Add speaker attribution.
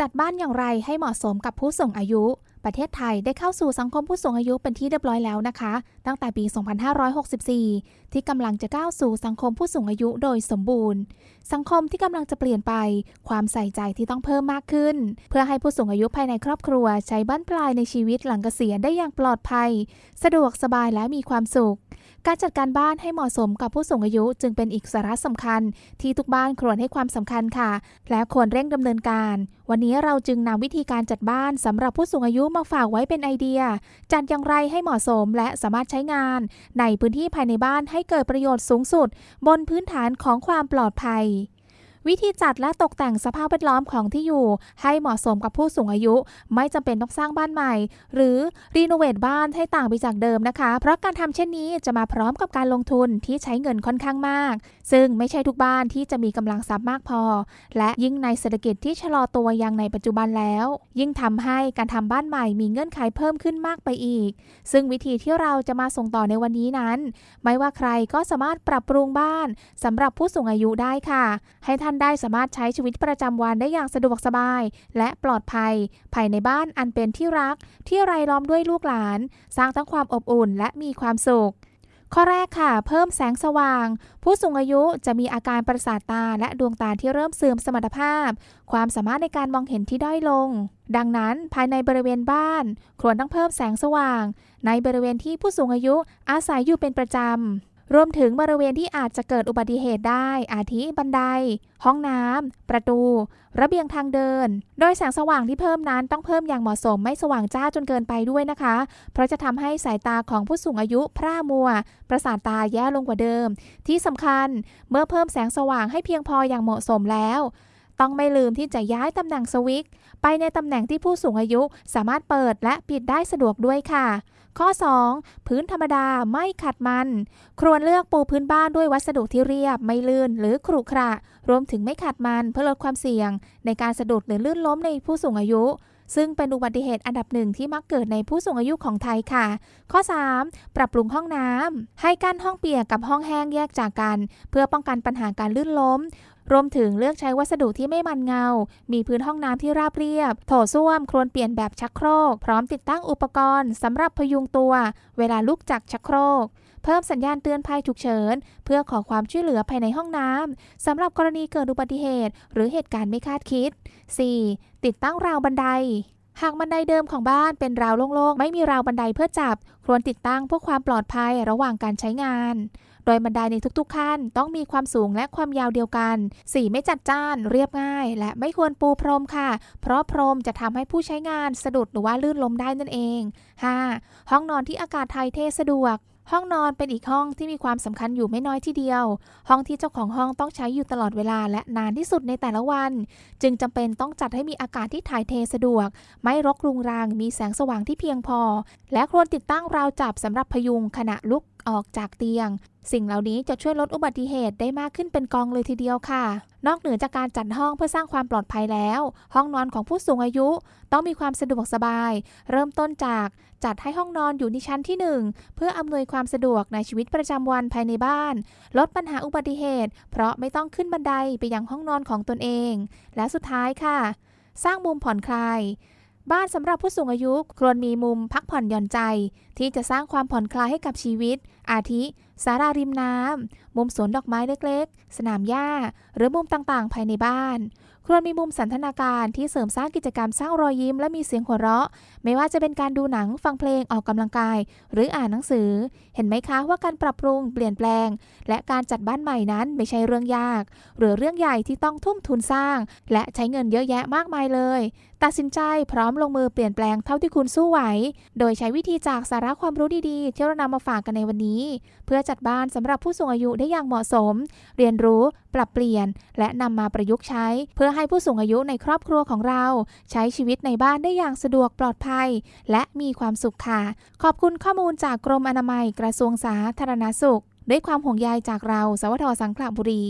Speaker 1: จัดบ้านอย่างไรให้เหมาะสมกับผู้สูงอายุ ประเทศไทยได้เข้าสู่สังคมผู้สูงอายุเป็นที่เรียบร้อยแล้วนะคะ ตั้งแต่ปี 2564 ที่กำลังจะก้าวสู่สังคมผู้สูงอายุโดยสมบูรณ์ สังคมที่กำลังจะเปลี่ยนไป ความใส่ใจที่ต้องเพิ่มมากขึ้น เพื่อให้ผู้สูงอายุภายในครอบครัว ใช้บ้านปลายในชีวิตหลังเกษียณได้อย่างปลอดภัย สะดวกสบายและมีความสุขการจัดการบ้านให้เหมาะสมกับผู้สูงอายุจึงเป็นอีกสาระสำคัญ ที่ทุกบ้านควรให้ความสำคัญค่ะ และควรเร่งดำเนินการ วันนี้เราจึงนำวิธีการจัดบ้านสำหรับผู้สูงอายุมาฝากไว้เป็นไอเดีย จัดอย่างไรให้เหมาะสมและสามารถใช้งาน ในพื้นที่ภายในบ้านให้เกิดประโยชน์สูงสุด บนพื้นฐานของความปลอดภัย วิธีจัดและตกแต่งสภาพแวดล้อมของที่อยู่ ให้เหมาะสมกับผู้สูงอายุ ไม่จำเป็นต้องสร้างบ้านใหม่ หรือรีโนเวทบ้านให้ต่างไปจากเดิมนะคะ เพราะการทำเช่นนี้จะมาพร้อมกับการลงทุนที่ใช้เงินค่อนข้างมาก ซึ่งไม่ใช่ทุกบ้านที่จะมีกำลังทรัพย์มากพอ และยิ่งในเศรษฐกิจที่ชะลอตัวอย่างในปัจจุบันแล้ว ยิ่งทำให้การทำบ้านใหม่มีเงื่อนไขเพิ่มขึ้นมากไปอีก ซึ่งวิธีที่เราจะมาส่งต่อในวันนี้นั้น ไม่ว่าใครก็สามารถปรับปรุงบ้านสำหรับผู้สูงอายุได้ค่ะ ให้ท่านได้สามารถใช้ชีวิตประจำวันได้อย่างสะดวกสบาย และปลอดภัย ภายในบ้านอันเป็นที่รัก ที่ไรล้อมด้วยลูกหลาน สร้างทั้งความอบอุ่นและมีความสุขข้อแรกค่ะ เพิ่มแสงสว่าง ผู้สูงอายุจะมีอาการประสาทตาและดวงตาที่เริ่มเสื่อมสมรรถภาพ ความสามารถในการมองเห็นที่ด้อยลง ดังนั้นภายในบริเวณบ้านควรต้องเพิ่มแสงสว่าง ในบริเวณที่ผู้สูงอายุอาศัยอยู่เป็นประจำ รวมถึงบริเวณที่อาจจะเกิดอุบัติเหตุได้ อาทิบันได ห้องน้ำ ประตู ระเบียงทางเดิน โดยแสงสว่างที่เพิ่มนั้นต้องเพิ่มอย่างเหมาะสมไม่สว่างจ้าจนเกินไปด้วยนะคะ เพราะจะทำให้สายตาของผู้สูงอายุพร่ามัว ประสาทตาแย่ลงกว่าเดิม ที่สำคัญเมื่อเพิ่มแสงสว่างให้เพียงพออย่างเหมาะสมแล้ว ต้องไม่ลืมที่จะย้ายตำแหน่งสวิตช์ไปในตำแหน่งที่ผู้สูงอายุสามารถเปิดและปิดได้สะดวกด้วยค่ะ ข้อ 2. พื้นธรรมดาไม่ขัดมัน ครวรเลือกปูพื้นบ้านด้วยวัสดุที่เรียบ ไม่ลื่นหรือขรุขระ รวมถึงไม่ขัดมันเพื่อลดความเสี่ยง ในการสะดุดหรือลื่นล้มในผู้สูงอายุซึ่งเป็นอุบัติเหตุอันดับหนึ่งที่มักเกิดในผู้สูงอายุของไทยค่ะ ข้อ 3. ปรับปรุงห้องน้ำให้กั้นห้องเปียกกับห้องแห้งแยกจากกัน เพื่อป้องกันปัญหาการลื่นล้ม รวมถึงเลือกใช้วัสดุที่ไม่มันเงา มีพื้นห้องน้ำที่ราบเรียบ โถส้วมควรเปลี่ยนแบบชักโครก พร้อมติดตั้งอุปกรณ์สำหรับพยุงตัว เวลาลุกจากชักโครก เพิ่มสัญญาณเตือนภัยฉุกเฉิน เพื่อขอความช่วยเหลือภายในห้องน้ำสำหรับกรณีเกิดอุบัติเหตุ หรือเหตุการณ์ไม่คาดคิด 4. ติดตั้งราวบันได หากบันไดเดิมของบ้านเป็นราวโล่งๆ ไม่มีราวบันไดเพื่อจับ ควรติดตั้งเพื่อความปลอดภัยระหว่างการใช้งาน โดยบันไดในทุกๆ ขั้น ต้องมีความสูงและความยาวเดียวกัน สีไม่จัดจ้าน เรียบง่าย และไม่ควรปูพรมค่ะ เพราะพรมจะทำให้ผู้ใช้งานสะดุดหรือว่าลื่นล้มได้นั่นเอง 5. ห้องนอนที่อากาศถ่ายเทสะดวก ห้องนอนเป็นอีกห้องที่มีความสำคัญอยู่ไม่น้อยทีเดียว ห้องที่เจ้าของห้องต้องใช้อยู่ตลอดเวลาและนานที่สุดในแต่ละวัน จึงจำเป็นต้องจัดให้มีอากาศที่ถ่ายเทสะดวก ไม่รกรุงรัง มีแสงสว่างที่เพียงพอ และควรติดตั้งราวจับสำหรับพยุงขณะลุก ออกจากเตียง สิ่งเหล่านี้จะช่วยลดอุบัติเหตุได้มากขึ้นเป็นกองเลยทีเดียวค่ะ นอกเหนือจากการจัดห้องเพื่อสร้างความปลอดภัยแล้ว ห้องนอนของผู้สูงอายุ ต้องมีความสะดวกสบาย เริ่มต้นจากจัดให้ห้องนอนอยู่ในชั้นที่ 1 เพื่ออำนวยความสะดวกในชีวิตประจำวันภายในบ้าน ลดปัญหาอุบัติเหตุ เพราะไม่ต้องขึ้นบันไดไปยังห้องนอนของตนเอง และสุดท้ายค่ะ สร้างมุมผ่อนคลาย บ้านสำหรับผู้สูงอายุควรมีมุมพักผ่อนหย่อนใจ ที่จะสร้างความผ่อนคลายให้กับชีวิต อาทิ ศาลาริมน้ำ มุมสวนดอกไม้เล็กๆ สนามหญ้า หรือมุมต่างๆ ภายในบ้าน ควรมีมุมสันทนาการที่เสริมสร้างกิจกรรมสร้างรอยยิ้มและมีเสียงหัวเราะ ไม่ว่าจะเป็นการดูหนัง ฟังเพลง ออกกำลังกาย หรืออ่านหนังสือ เห็นไหมคะว่าการปรับปรุง เปลี่ยนแปลง และการจัดบ้านใหม่นั้นไม่ใช่เรื่องยาก หรือเรื่องใหญ่ที่ต้องทุ่มทุนสร้าง และใช้เงินเยอะแยะมากมายเลย ตัดสินใจพร้อมลงมือเปลี่ยนแปลงเท่าที่คุณสู้ไหว โดยใช้วิธีจากสาระความรู้ดีๆที่เรานำมาฝากกันในวันนี้ เพื่อจัดบ้านสำหรับผู้สูงอายุได้อย่างเหมาะสม เรียนรู้ ปรับเปลี่ยน และนำมาประยุกต์ใช้ เพื่อให้ผู้สูงอายุในครอบครัวของเรา ใช้ชีวิตในบ้านได้อย่างสะดวกปลอดภัย และมีความสุขค่ะ ขอบคุณข้อมูลจากกรมอนามัยกระทรวงสาธารณสุข ด้วยความห่วงใยจากเรา สวทสังขละบุรี